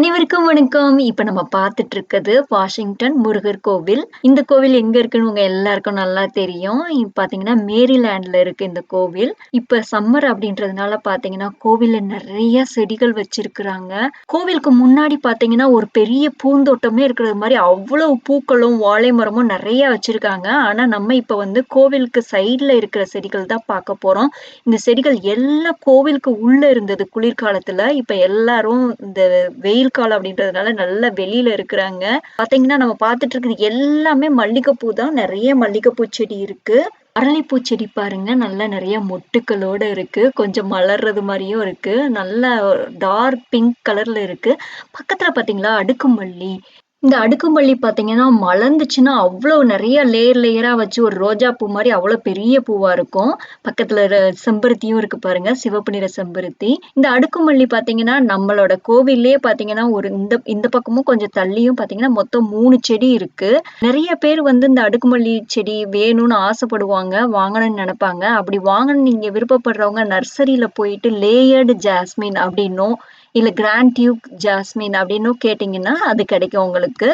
அனைவருக்கும் வணக்கம். இப்ப நம்ம பார்த்துட்டு இருக்கிறது வாஷிங்டன் முருகர் கோவில். இந்த கோவில் எங்க இருக்குன்னு உங்க எல்லாருக்கும் நல்லா தெரியும். பாத்தீங்கன்னா மேரிலேண்ட்ல இருக்கு இந்த கோவில். இப்ப சம்மர் அப்படின்றதுனால பார்த்தீங்கன்னா, கோவில்ல நிறைய செடிகள் வச்சிருக்கிறாங்க. கோவிலுக்கு முன்னாடி பாத்தீங்கன்னா ஒரு பெரிய பூந்தோட்டமே இருக்கிறது மாதிரி அவ்வளவு பூக்களும், வாழை மரமும் நிறைய வச்சிருக்காங்க. ஆனா, நம்ம இப்ப வந்து கோவிலுக்கு சைட்ல இருக்கிற செடிகள் தான் பார்க்க போறோம். இந்த செடிகள் எல்லாம் கோவிலுக்கு உள்ள இருந்தது குளிர்காலத்துல. இப்ப எல்லாரும் இந்த வெயில் காலம் அப்படின்றதுனால நல்லா வெளியில இருக்கிறாங்க. பாத்தீங்கன்னா நம்ம பார்த்துட்டு இருக்கிறது எல்லாமே மல்லிகைப்பூ தான். நிறைய மல்லிகைப்பூ செடி இருக்கு. அரளிப்பூ செடி பாருங்க, நல்லா நிறைய மொட்டுக்களோட இருக்கு. கொஞ்சம் மலர்றது மாதிரியும் இருக்கு. நல்லா டார்க் பிங்க் கலர்ல இருக்கு. பக்கத்துல பாத்தீங்களா அடுக்குமல்லி. இந்த அடுக்குமல்லி பார்த்தீங்கன்னா, மலர்ந்துச்சுன்னா அவ்ளோ நெறைய லேயர் லேயரா வச்சு ஒரு ரோஜா பூ மாரி அவ்ளோ பெரிய பூவா இருக்கும். பக்கத்துல ர செம்பருத்தியும் இருக்கு பாருங்க. சிவப்பு நிற செம்பருத்தி. இந்த அடுக்குமல்லி பார்த்தீங்கன்னா, நம்மளோட கோவில்லயே பார்த்தீங்கன்னா, ஒரு இந்த இந்த பக்கமும் கொஞ்சம் தள்ளியும் பார்த்தீங்கன்னா, மொத்தம் 3 செடி இருக்கு. நெறைய பேர் வந்து இந்த அடுக்குமல்லி செடி வேணும்னு ஆசைப்படுவாங்க. வாங்கணும்னு நெனைப்பாங்க. அப்படி வாங்கணும்னு நீங்க விருப்பப்படுறவங்க நர்சரில போயிட்டு லேயர்டு ஜாஸ்மின் அப்படின்னும், இல்ல கிராண்ட் டியூக் ஜாஸ்மின் அப்படின்னும் கேட்டீங்கன்னா, அது கிடைக்கும் உங்களுக்கு.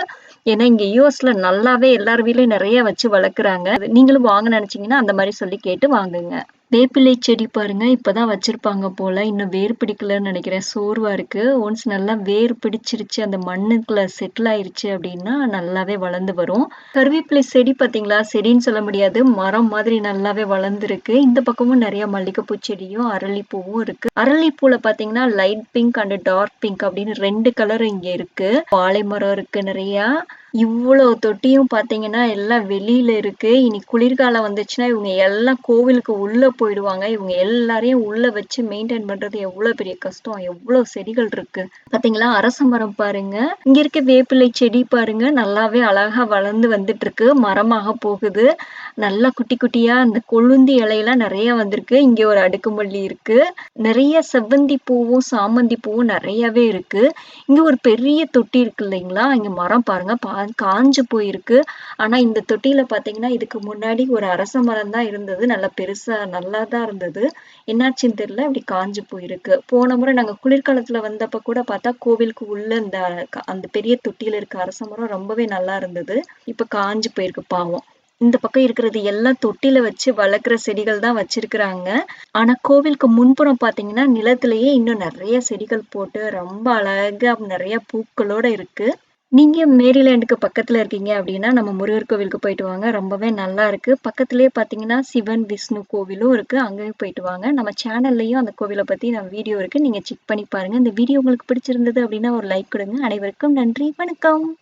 ஏன்னா, இங்க யூஎஸ்ல நல்லாவே எல்லார் வீட்லயும் நிறைய வச்சு வளர்க்குறாங்க. நீங்களும் வாங்க நினச்சிங்கன்னா அந்த மாதிரி சொல்லி கேட்டு வாங்குங்க. வேப்பிலை செடி பாருங்க, இப்பதான் வச்சிருப்பாங்க போல. இன்னும் வேர் பிடிக்கலன்னு நினைக்கிறேன் சோர்வா இருக்கு. ஒன்ஸ் நல்லா வேர் பிடிச்சிருச்சு, அந்த மண்ணுக்குள்ள செட்டில் ஆயிருச்சு அப்படின்னா, நல்லாவே வளர்ந்து வரும். கருவேப்பிலை செடி பார்த்தீங்களா, செடின்னு சொல்ல முடியாது. மரம் மாதிரி நல்லாவே வளர்ந்துருக்கு. இந்த பக்கமும் நிறைய மல்லிகைப்பூ செடியும், அரளிப்பூவும் இருக்கு. அரளிப்பூல பார்த்தீங்கன்னா, light pink and dark pink அப்படின்னு ரெண்டு கலர் இங்க இருக்கு. வாழை மரம் இருக்கு நிறைய இவ்வளோ தொட்டியும் பார்த்தீங்கன்னா, எல்லாம் வெளியில இருக்கு. இனி குளிர்காலம் வந்துச்சுன்னா, இவங்க எல்லாம் கோவிலுக்கு உள்ள போயிடுவாங்க. இவங்க எல்லாரையும் உள்ள வச்சு மெயின்டெயின் பண்றது எவ்வளோ பெரிய கஷ்டம். எவ்வளோ செடிகள் இருக்கு. பார்த்தீங்களா, அரச மரம் பாருங்க. இங்க இருக்க வேப்பிலை செடி பாருங்க, நல்லாவே அழகா வளர்ந்து வந்துட்டுருக்கு. மரமாக போகுது. நல்லா குட்டி குட்டியா அந்த கொழுந்து இலையெல்லாம் நிறைய வந்திருக்கு. இங்க ஒரு அடுக்குமல்லி இருக்கு. நெறைய செவ்வந்தி பூவும், சாமந்தி பூவும் நிறையவே இருக்கு. இங்க ஒரு பெரிய தொட்டி இருக்கு இல்லைங்களா, இங்க மரம் பாருங்க பா காஞ்சு போயிருக்கு. ஆனா, இந்த தொட்டியில பார்த்தீங்கன்னா, இதுக்கு முன்னாடி ஒரு அரச மரம் தான் இருந்தது. நல்லா பெருசா நல்லா தான் இருந்தது. என்னாச்சுன்னு தெரியல. இப்படி காஞ்சு போயிருக்கு. போன முறை நாங்க குளிர்காலத்துல வந்தப்ப கூட பார்த்தா, கோவிலுக்கு உள்ள இந்த அந்த பெரிய தொட்டியில இருக்க அரச மரம் ரொம்பவே நல்லா இருந்தது. இப்ப காஞ்சு போயிருக்கு பாவம். இந்த பக்கம் இருக்கிறது எல்லாம் தொட்டில வச்சு வளர்க்குற செடிகள் தான் வச்சிருக்கிறாங்க. ஆனா, கோவிலுக்கு முன்புறம் பாத்தீங்கன்னா நிலத்திலேயே இன்னும் நிறைய செடிகள் போட்டு ரொம்ப அழகா நிறைய பூக்களோட இருக்கு. நீங்கள் மேரிலேண்டுக்கு பக்கத்தில் இருக்கீங்க அப்படின்னா, நம்ம முருகர் கோவிலுக்கு போயிட்டு வாங்க. ரொம்பவே நல்லா இருக்குது பக்கத்துலேயே பார்த்தீங்கன்னா, சிவன், விஷ்ணு கோவிலும் இருக்குது அங்கேயும் போயிட்டு வாங்க. நம்ம சேனல்லையும் அந்த கோவிலை பற்றி நம்ம வீடியோ இருக்குது நீங்கள் செக் பண்ணி பாருங்கள் இந்த வீடியோ உங்களுக்கு பிடிச்சிருந்தது அப்படின்னா, ஒரு லைக் கொடுங்க அனைவருக்கும் நன்றி. வணக்கம்.